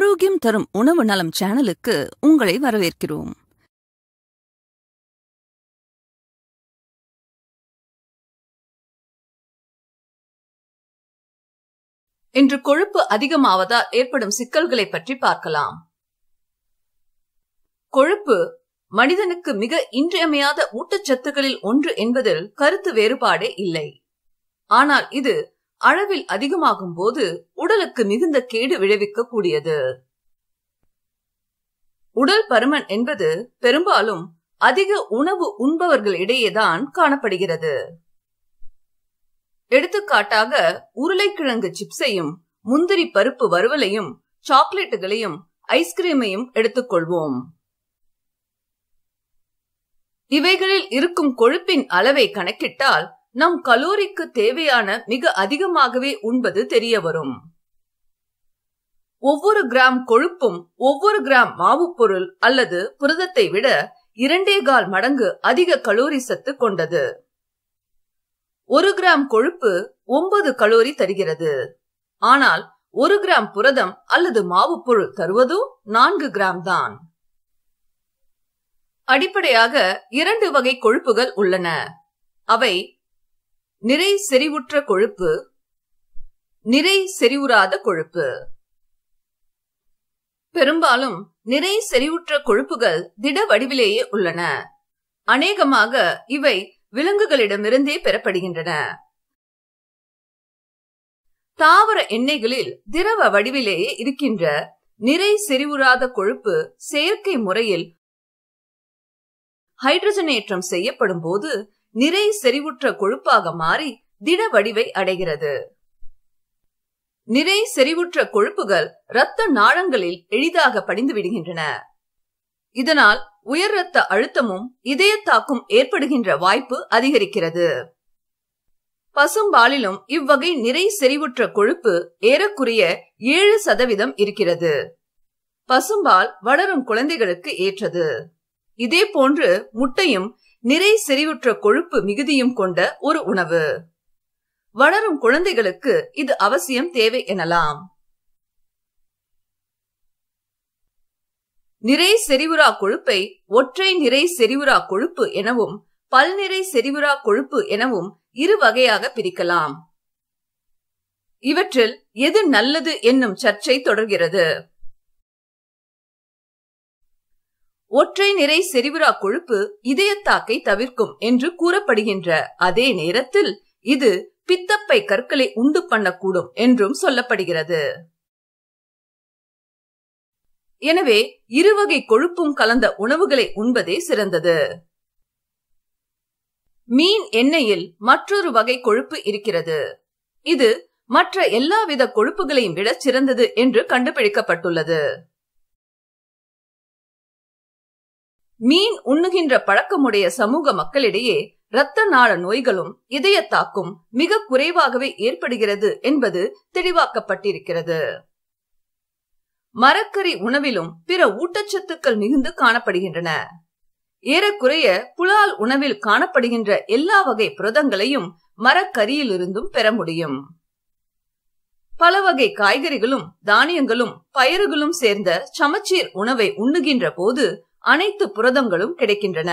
ஆரோக்கியம் தரும் உணவு நலம் சேனலுக்கு உங்களை வரவேற்கிறோம். இன்று கொழுப்பு அதிகமாவதால் ஏற்படும் சிக்கல்களை பற்றி பார்க்கலாம். கொழுப்பு மனிதனுக்கு மிக இன்றியமையாத ஊட்டச்சத்துக்களில் ஒன்று என்பதில் கருத்து வேறுபாடே இல்லை. ஆனால் இது அளவில் அதிகமாகும் போது உடலுக்கு மிகுந்த கேடு விளைவிக்க கூடியது உடல் பருமன் என்பது பெரும்பாலும் அதிக உணவு உண்பவர்களிடையேதான் காணப்படுகிறது. எடுத்துக்காட்டாக உருளைக்கிழங்கு சிப்ஸையும் முந்திரி பருப்பு வறுவலையும் சாக்லேட்டுகளையும் ஐஸ்கிரீமையும் எடுத்துக்கொள்வோம். இவைகளில் இருக்கும் கொழுப்பின் அளவை கணக்கிட்டால் நம் கலோரிக்கு தேவையான மிக அதிகமாகவே உண்பது தெரிய வரும். ஒவ்வொரு கிராம் கொழுப்பும் ஒவ்வொரு கிராம் மாவு பொருள் அல்லது புரதத்தை விட இரண்டே கால் மடங்கு அதிக கலோரி சத்து கொண்டது. ஒரு கிராம் கொழுப்பு ஒன்பது கலோரி தருகிறது. ஆனால் ஒரு கிராம் புரதம் அல்லது மாவு பொருள் தருவதோ நான்கு கிராம் தான். அடிப்படையாக இரண்டு வகை கொழுப்புகள் உள்ளன. அவை நிறை செறிவுற்ற கொழுப்பு நிறை செறிவுறாத கொழுப்பு. பெரும்பாலும் நிறை செறிவுற்ற கொழுப்புகள் திட வடிவிலேயே உள்ளன. அநேகமாக இவை விலங்குகளிடமிருந்தே பெறப்படுகின்றன. தாவர எண்ணெய்களில் திரவ வடிவிலேயே இருக்கின்ற நிறை செறிவுறாத கொழுப்பு செயற்கை முறையில் ஹைட்ரஜனேற்றம் செய்யப்படும் போது நிறை செறிவுற்ற கொழுப்பாக மாறி திட வடிவை அடைகிறது. நிறை செறிவுற்ற கொழுப்புகள் இரத்த நாளங்களில் எளிதாக படிந்து விடுகின்றன. இதனால் உயர் இரத்த அழுத்தமும் இதய தாக்கும் ஏற்படுகின்ற வாய்ப்பு அதிகரிக்கிறது. பசும்பாலிலும் இவ்வகை நிறை செறிவுற்ற கொழுப்பு ஏறக்குறைய ஏழு சதவீதம் இருக்கிறது. பசும்பால் வளரும் குழந்தைகளுக்கு ஏற்றது. இதே போன்று முட்டையும் நிறை செறிவுற்ற கொழுப்பு மிகுதியும் கொண்ட ஒரு உணவு. வளரும் குழந்தைகளுக்கு இது அவசியம் தேவை எனலாம். நிறை செறிவுறா கொழுப்பை ஒற்றை நிறை செறிவுரா கொழுப்பு எனவும் பல்நிறை செறிவுரா கொழுப்பு எனவும் இரு வகையாக பிரிக்கலாம். இவற்றில் எது நல்லது என்னும் சர்ச்சை தொடர்கிறது. ஒற்றை நிறை செறிவுறா கொழுப்பு இதயத்தாக்கை தவிர்க்கும் என்று கூறப்படுகின்ற அதே நேரத்தில் இது பித்தப்பை கற்களை உண்டு பண்ணக்கூடும் என்றும் சொல்லப்படுகிறது. எனவே இருவகை கொழுப்பும் கலந்த உணவுகளை உண்பதே சிறந்தது. மீன் எண்ணெயில் மற்றொரு வகை கொழுப்பு இருக்கிறது. இது மற்ற எல்லாவித கொழுப்புகளையும் விட சிறந்தது என்று கண்டுபிடிக்கப்பட்டுள்ளது. மீன் உண்ணுகின்ற பழக்கமுடைய சமூக மக்களிடையே இரத்த நாள நோய்களும் இதயத்தாக்கும் மிக குறைவாகவே ஏற்படுகிறது என்பது தெளிவாக்கப்பட்டிருக்கிறது. மரக்கறி உணவிலும் பிற ஊட்டச்சத்துக்கள் மிகுந்து காணப்படுகின்றன. ஏறக்குறைய புலால் உணவில் காணப்படுகின்ற எல்லா வகை புரதங்களையும் மரக்கரியிலிருந்தும் பெற முடியும். பல வகை காய்கறிகளும் தானியங்களும் பயிர்களும் சேர்ந்த சமச்சீர் உணவை உண்ணுகின்ற போது அனைத்து புரதங்களும் கிடைக்கின்றன.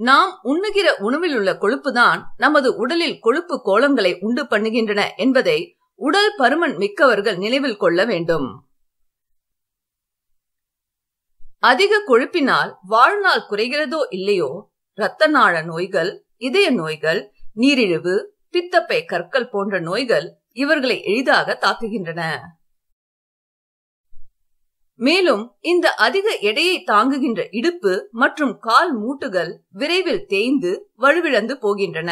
நாம் உண்ணுகிற உணவில் உள்ள கொழுப்புதான் நமது உடலில் கொழுப்பு கோலங்களை உண்டு பண்ணுகின்றன என்பதை உடல் பருமன் மிக்கவர்கள் நினைவில் கொள்ள வேண்டும். அதிக கொழுப்பினால் வாழ்நாள் குறைகிறதோ இல்லையோ இரத்த நாள நோய்கள் இதய நோய்கள் நீரிழிவு பித்தப்பை கற்கள் போன்ற நோய்கள் இவர்களை எளிதாக தாக்குகின்றன. மேலும் இந்த அதிக எடையை தாங்குகின்ற இடுப்பு மற்றும் கால் மூட்டுகள் விரைவில் தேய்ந்து வலுவிழந்து போகின்றன.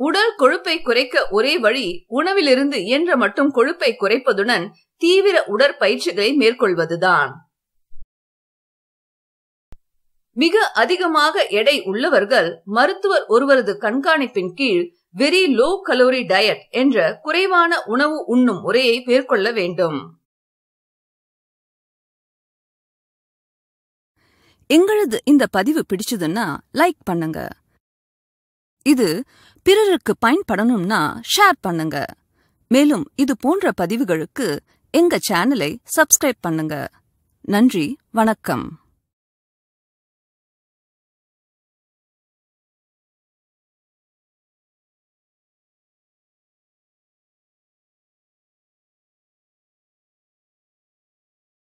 உடல் கொழுப்பை குறைக்க ஒரே வழி உணவிலிருந்து இயன்ற மட்டும் கொழுப்பை குறைப்பதுடன் தீவிர உடற்பயிற்சிகளை மேற்கொள்வதுதான். மிக அதிகமாக எடை உள்ளவர்கள் மருத்துவர் ஒருவரது கண்காணிப்பின் கீழ் வெரி லோ கலோரி டயட் என்ற குறைவான உணவு உண்ணும் முறையை மேற்கொள்ள வேண்டும். எங்களது இந்த பதிவு பிடிச்சதுன்னா லைக் பண்ணுங்க. இது பிறருக்கு பயன்படணும்னா ஷேர் பண்ணுங்க. மேலும் இது போன்ற பதிவுகளுக்கு எங்க சேனலை சப்ஸ்கிரைப் பண்ணுங்க. நன்றி வணக்கம்.